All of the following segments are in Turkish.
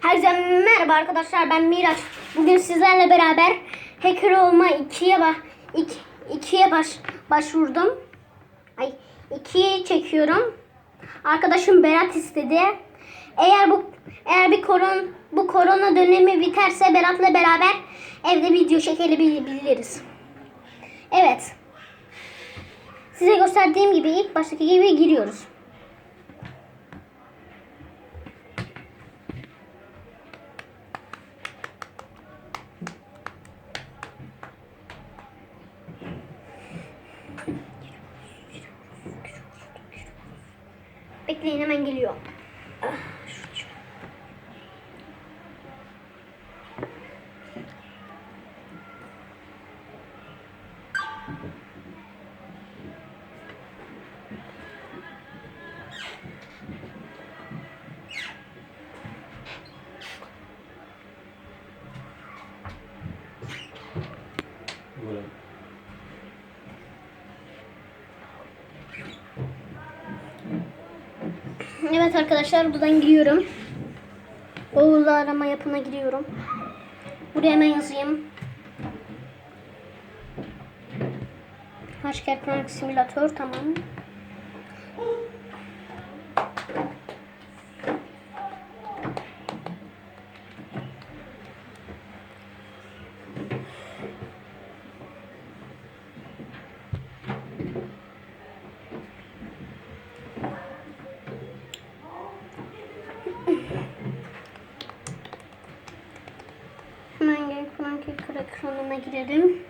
Herkese merhaba arkadaşlar ben Miraç. Bugün sizlerle beraber hacker olma 2'ye ba 2'ye baş başvurdum. Ay 2'yi çekiyorum. Arkadaşım Berat istedi. Eğer bu eğer bir koron bu korona dönemi biterse Berat'la beraber evde video çekebiliriz. Evet. Size gösterdiğim gibi ilk baştaki gibi giriyoruz. Bekleyin hemen geliyor. Evet arkadaşlar buradan giriyorum. Oğul'la arama yapına giriyorum. Buraya hemen yazayım. Haşker Chronic Simulator tamam. Ekranına girelim.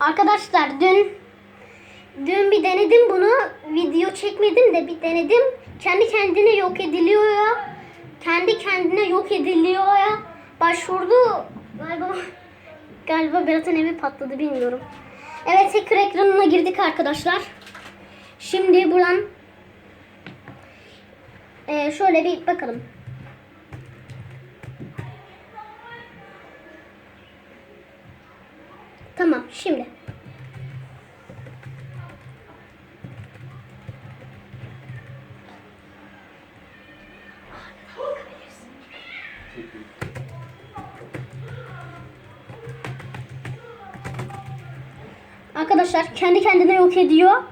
Arkadaşlar dün dün bir denedim bunu. Video çekmedim de bir denedim. Kendi kendine yok ediliyor ya. Kendi kendine yok ediliyor ya. Başvurdu. Galiba galiba Berat'ın evi patladı bilmiyorum. Evet hacker ekranına girdik arkadaşlar. Şimdi buradan ee, şöyle bir bakalım. Tamam şimdi. Arkadaşlar kendi kendine yok ediyor.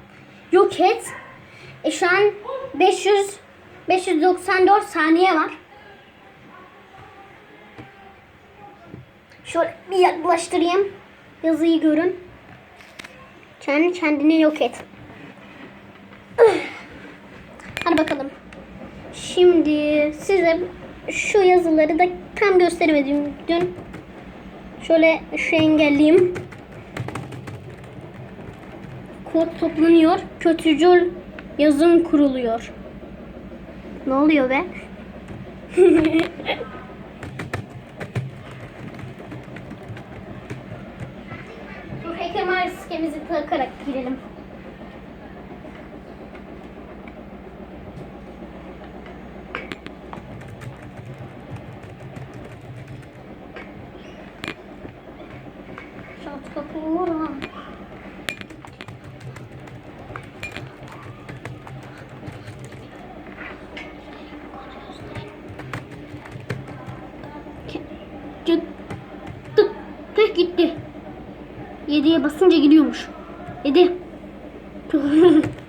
Yok et. E şu an 500 594 saniye var. Şöyle bir yaklaştırayım. Yazıyı görün. Kendi kendine yok et. Hadi bakalım. Şimdi size şu yazıları da tam gösteremedim dün. Şöyle şu engelleyeyim. Kod toplanıyor. Kötücül yazım kuruluyor. Ne oluyor be? Bu hacker maskemizi takarak girelim. Şart kapıyı vurma. gitti. 7'ye basınca gidiyormuş. 7.